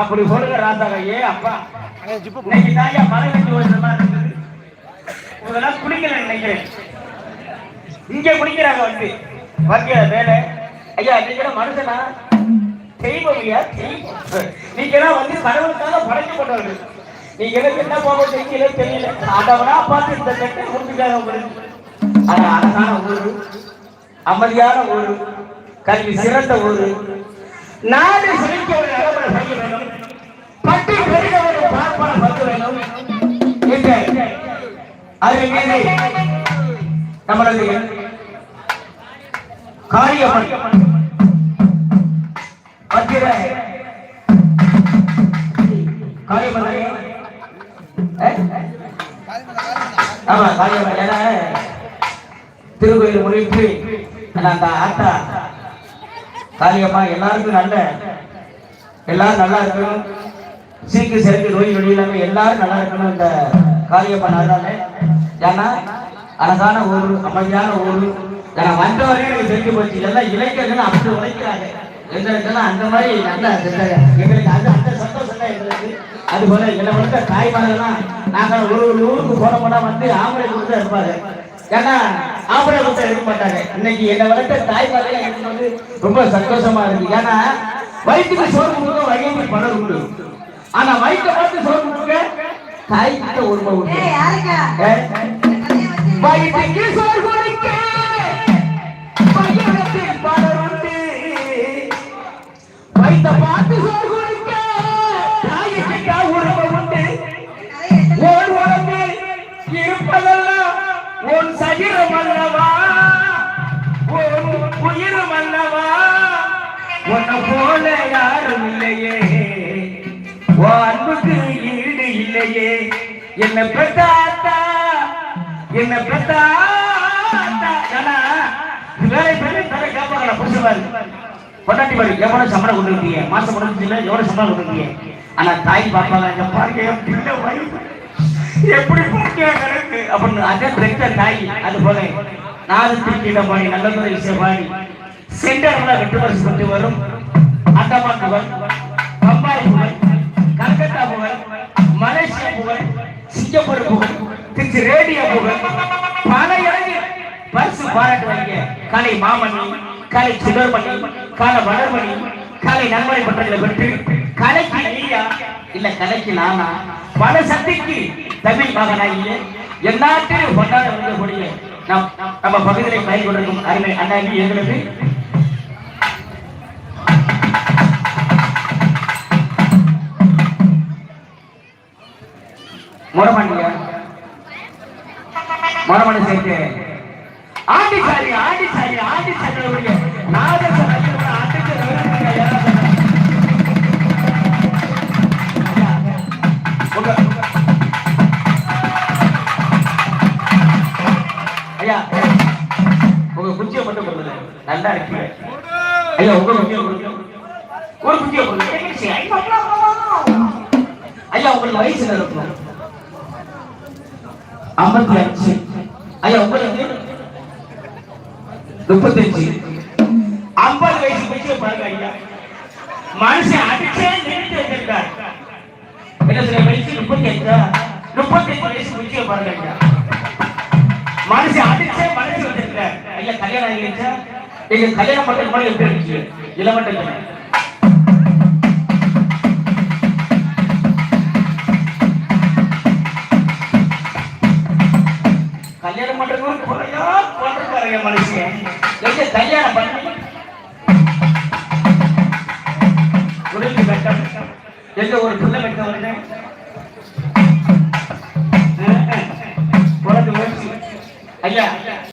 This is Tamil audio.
அப்படி சொல்லுங்க ராசாங்க ஏ அப்பா. இன்னைக்கு தாயா மழை ஓடுற மாதிரி இருக்குது. இதெல்லாம் குளிக்கல நினைக்கிறேன் இங்க குளிக்கிறாங்க வந்து. வைக்கிற வேலை? ஐயா நீங்க மனுஷனா? தெய்வம் நீங்க எல்லாம் வந்து கடவுளுக்காக படைக்கப்பட்டவர்கள் நீங்க எனக்கு என்ன போக தெரியல. தெரியல ஆண்டவனா பார்த்து இந்த கட்டை முடிஞ்சுக்காக உங்களுக்கு ஆனா அழகான ஊரு. அமைதியான ஊரு. கல்வி சிறந்த ஊரு. நாடு அது மீது நம்மளது காரியம்மன் மத்திய காரியம்மன் ஆமா காரியம்மன் ஏன்னா திருக்கோயில் முடித்து அந்த ஆத்தா காரியம்மா எல்லாருக்கும் நல்ல எல்லாரும் நல்லா இருக்கணும். சீக்கு செருக்கு நோய் நொடி இல்லாம எல்லாரும் நல்லா இருக்கணும். இந்த காளியம்மா நாடாலே ஏன்னா அழகான ஊர் அமைதியான ஊர். நான் வந்த வரையும் எனக்கு தெரிஞ்சு போச்சு எல்லாம் இளைஞர்கள் அப்படி உழைக்கிறாங்க. எங்களுக்கெல்லாம் அந்த மாதிரி நல்ல எங்களுக்கு அது அந்த சந்தோஷம் தான் எங்களுக்கு. அது போல எங்களை வந்து தாய்மாரெல்லாம் நாங்கள் ஒரு ஒரு ஊருக்கு போன போனா வந்து ஆம்பளை கொடுத்தா இருப்பாங்க. ஏன்னா ஆம்பளை கொடுத்தா இருக்க மாட்டாங்க. இன்னைக்கு என்னை வளர்த்த தாய்மார்கள் எனக்கு வந்து ரொம்ப சந்தோஷமா இருக்கு. ஏன்னா வயிற்றுக்கு சோறு கொடுக்க வகைக்கு பணம் உண்டு. ஆனா வயிற்றை பார்த்து சோறு கொடுக்க தாய் கிட்ட உரிமை உண்டு வயிற்றுக்கு சோறு கொடுக்க. பையனத்தில் பலர் உண்டு. வயிற்ற பார்த்து சோறு கொடுக்க. தாய்கிட்ட உரிமை உண்டு கதையை எடுத்து ஓர் உடம்பு இருப்பதெல்லாம் உன் சரீரம் அல்லவா? உன் உயிரும் அல்லவா? உன்னை போல யாரும் இல்லையே. அன்புக்கு இல்லையே. என்ன பிரதாத்தா என்ன பிரதாத்தா ஏன்னா, இது வேலை பேரு தலை கேட்பாங்களா புருஷன் பொண்டாட்டி பாரு எவ்வளவு சம்பளம் கொடுக்குறீங்க மாசம் முடிஞ்சுல எவ்வளவு சம்பளம் கொடுக்குறீங்க ஆனா தாய் பாப்பாங்க இங்க பாருங்க என் பிள்ளை வயிறு எப்படி பாக்கியா அப்படின்னு அதே பெற்ற தாய் அது போல. நாதத்தில் கீழே பாடி நல்லதுரை இசை பாணி சென்டர்ல வெட்டுவரசு கொண்டு வரும். அந்த மாதிரி திருச்சி ரேடியோ புகழ். பல இடங்கள் பரிசு பாராட்டு வைங்க கலை மாமணி கலை சுடர்மணி கலை வளர்மணி கலை நன்மணி பட்டங்களை பெற்று கலைக்கு நீயா இல்ல கலைக்கு நானா? பல சக்திக்கு தமிழ் மகனாகிய எல்லாத்திலும் கொண்டாட வந்தக்கூடிய நம் நம்ம பகுதியை பயிர் கொண்டிருக்கும் அருமை அண்ணாகி எங்களுக்கு. முரமணியா? மரமணி சேர்த்து. ஆண்டிச்சாரி ஆண்டிச்சாரி ஆண்டிச்சாரியுடைய நாதச ஐயா உங்க குச்சியை மட்டும் கொடுங்க. நல்லா இருக்கீங்க ஐயா உங்க குச்சியை கொடுங்க. ஒரு குச்சியை கொடுங்க. ஐயா உங்களுக்கு வயசு என்ன இருக்கும்? ஐம்பத்தி அஞ்சு. ஐயா உங்களுக்கு முப்பத்தஞ்சு. ஐம்பது வயசு வச்சு பாருங்க ஐயா. மனுஷன் அடிச்சே நிறுத்தி வச்சிருக்காரு என்ன சொல்ற வயசு முப்பத்தி அஞ்சா முப்பத்தஞ்சு வயசு வச்சு பாருங்க ஐயா. மனுஷன் அடிச்சே மனசு வச்சிருக்காரு ஐயா கல்யாணம் ஆகிடுச்சா எங்க கல்யாணம் பண்றது மாதிரி எப்படி இருந்துச்சு? இளவட்டம் மனுஷன். எங்க கல்யாணம் பண்ணி? உடலுக்கு வெட்டம். எங்க ஒரு பிள்ளை வெட்டம் வருது? ஐயா